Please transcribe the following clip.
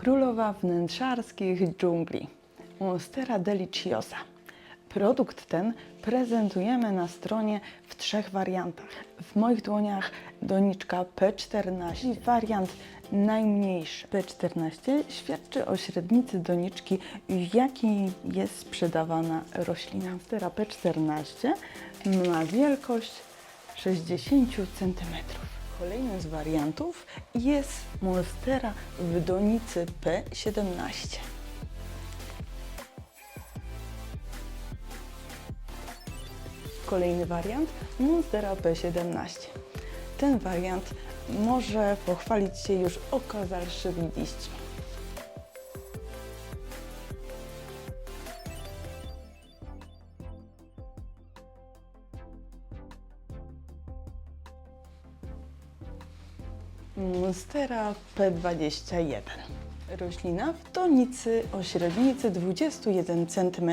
Królowa wnętrzarskich dżungli. Monstera Deliciosa. Produkt ten prezentujemy na stronie w trzech wariantach. W moich dłoniach doniczka P14, wariant najmniejszy P14 świadczy o średnicy doniczki, jakiej jest sprzedawana roślina. Monstera P14 ma wielkość 60 cm. Kolejnym z wariantów jest Monstera w donicy P17. Kolejny wariant Monstera P17. Ten wariant może pochwalić się już okazalszymi liśćmi. Monstera P21. Roślina w donicy o średnicy 21 cm.